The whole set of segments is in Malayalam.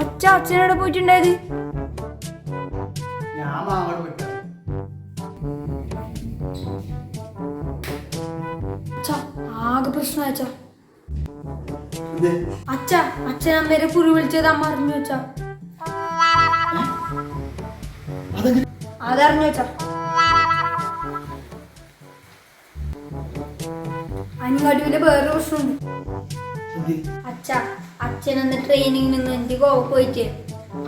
അച്ഛ അച്ഛനോട് പോയിട്ടുണ്ടായത്? ഞാൻ വിട്ടു അച്ഛ ആകെ പ്രശ്നം അച്ഛ. അച്ഛ അച്ഛൻ അമ്മേരെ കുറി വിളിച്ചത് അമ്മ അറിഞ്ഞു വെച്ച അതറിഞ്ഞു വെച്ച അനിങ്ങാട്ടുവിന്റെ വേറൊരു പ്രശ്നമുണ്ട്. അച്ഛ അച്ഛൻ അന്ന് ട്രെയിനിങ്ങിൽ നിന്ന് എനിക്ക് ഗോവ പോയിട്ട്?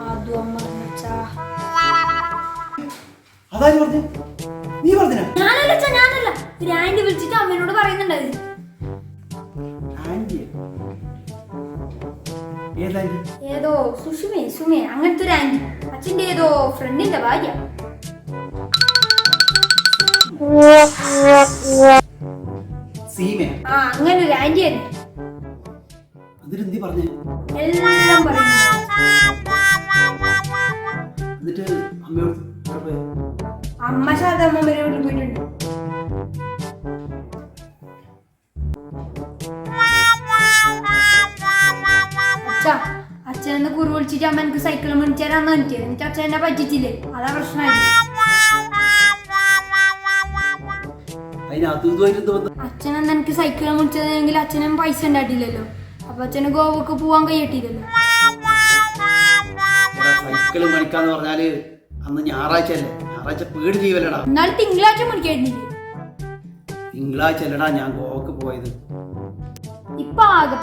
അതും അമ്മ വെച്ചാ അതാര് പറഞ്ഞു? നീ ഞാനല്ല അച്ഛാ ഞാനല്ല. ഒരു ആന്റി വിളിച്ചിട്ട് അമ്മേനോട് പറയുന്നുണ്ടായി ഏതോ സുഷുമേ സുമേ അങ്ങനത്തെ ഒരു ആന്റി അച്ഛന്റെ ഏതോ ഫ്രണ്ടിന്റെ ഭാര്യ. സീമ ആ അങ്ങനെ ഒരു ആന്റി തന്നെ. അതിലെന്തി പറഞ്ഞു? എല്ലാം എന്നിട്ട് അമ്മയോട്? അമ്മ ശാന്തമ്മമ്മരെ വീട്ടിൽ പോയിട്ടുണ്ട്. അച്ഛാ അച്ഛനെന്ന് കുറി വിളിച്ചിട്ട് അമ്മ എനിക്ക് സൈക്കിൾ മേടിച്ചു തരാന്ന് എനിക്ക് എന്നിട്ട് അച്ഛൻ എന്നെ പറ്റിച്ചില്ലേ? അതാ ബന്ധം അച്ഛനെന്ന് എനിക്ക് സൈക്കിൾ മേടിച്ചതെങ്കിൽ അച്ഛനും പൈസ ഉണ്ടായിട്ടില്ലല്ലോ. അപ്പൊ അച്ഛന് ഗോവക്ക് പോവാൻ കഴിയട്ടില്ലല്ലോ സൈക്കിൾ മണിക്കാന്ന് പറഞ്ഞാൽ അന്ന് ഞായറാഴ്ച അല്ലേ ഞായറാഴ്ച പേടി ജീവലടാ എന്നാൽ തിങ്കളാഴ്ച മണിക്കായിരുന്നില്ലേ തിങ്കളാഴ്ച അല്ലടാ ഞാൻ ഗോവക്ക് പോയത്. ഇപ്പൊ ആകെ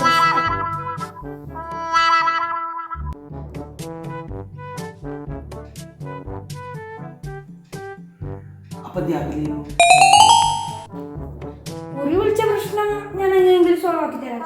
ഒരു വിളിച്ച പ്രശ്നം ഞാൻ എങ്ങനെയെങ്കിലും സോൾവ് ആക്കി തരാം.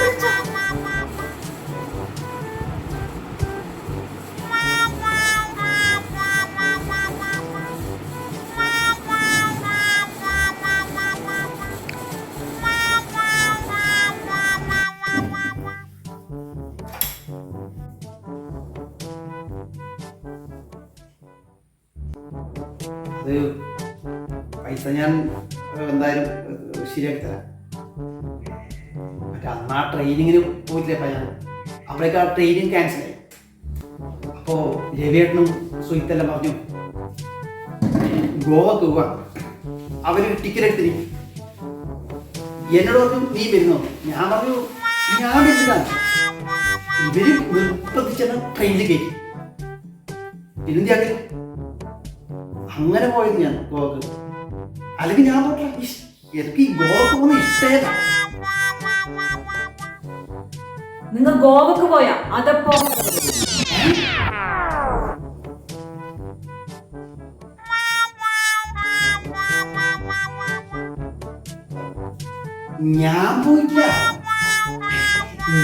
അച്ഛാ, അമ്മ പൈസ ഞാൻ എന്തായാലും ശരിയാക്കി തരാം മറ്റേ അന്ന് ആ ട്രെയിനിങ്ങിന് പോയിട്ടില്ലപ്പ ഞാൻ? അപ്പോഴേക്ക് ആ ട്രെയിനിങ് ക്യാൻസലായി അപ്പോൾ രവിയേട്ടനും സുഹിത്തെല്ലാം പറഞ്ഞു ഗോവക്ക് തൂവ അവർ ടിക്കറ്റ് എടുത്തിരിക്കും എന്നോട് പറഞ്ഞു നീ വരുന്നോ? ഞാൻ പറഞ്ഞു ഞാൻ വരുന്നതാണ് ഇവർ നിർബന്ധിച്ചെന്ന ട്രെയിനിൽ കയറ്റി. പിന്നെന്തിയാക്കി അങ്ങനെ പോയത് ഞാൻ ഗോവക്ക്. അല്ലെങ്കിൽ ഞാൻ ഇഷ്- എനിക്ക് ഈ ഗോവക്ക് പോകുന്ന ഇഷ്ടമല്ല നിങ്ങൾ ഗോവക്ക് പോയാ അതപ്പോ? ഞാൻ പോയില്ല.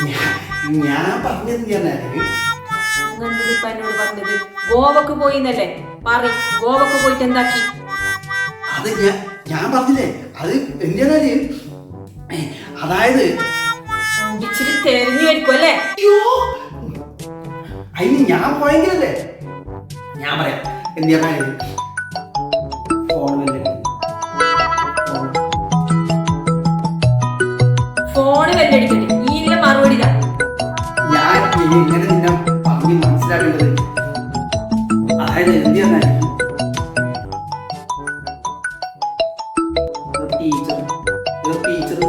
ഞാൻ- ഞാൻ പറഞ്ഞത് ഞാനാണ് ഇപ്പൊ എന്നോട് പറഞ്ഞത്? ഗോവക്ക് പോയിന്നല്ലേ? പറ ഗോവക്ക് പോയിട്ട് എന്താക്കി? അത് ഞാൻ ഞാൻ പറഞ്ഞില്ലേ അത് അതായത് ഇച്ചിരി അല്ലേ? അതിന് ഞാൻ പോയെങ്കിലല്ലേ? ഞാൻ പറയാം എന്തിനാ ഫോണ് വെല്ലടിക്കട്ടെ ഈ ഇല്ല മറുപടി ഞാൻ ഇങ്ങനെ നിന്നെ മനസ്സിലാക്കേണ്ടത് അതായത് എന്ത് പറഞ്ഞാൽ ടീച്ചർ ടീച്ചർ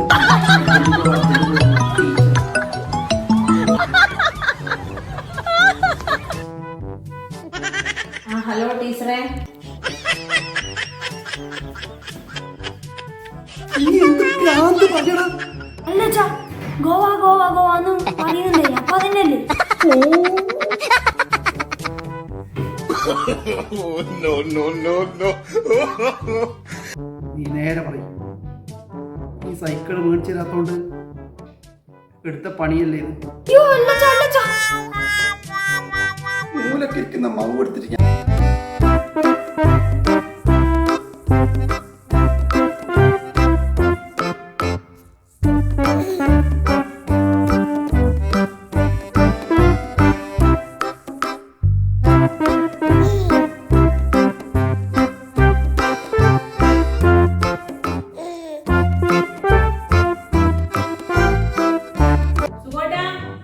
ആ ഹലോ ടീച്ചറെ. പറയടാ ഗോവ ഗോവ ഗോവ എന്നും പറയുന്നുണ്ടല്ലേ അപ്പൊ അതന്നെയല്ലേ? നീ നേരെ പറയും. ഈ സൈക്കിൾ മേടിച്ചു തരാത്തോണ്ട് എടുത്ത പണിയല്ലേ ഇത്? മൂലക്കിരിക്കുന്ന മാവ് എടുത്തിട്ട്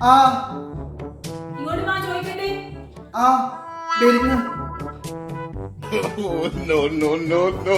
ആ. ഇങ്ങോട്ട് വാ ചോദിക്കട്ടെ. ആ വരുന്നു. Oh, no, no, no.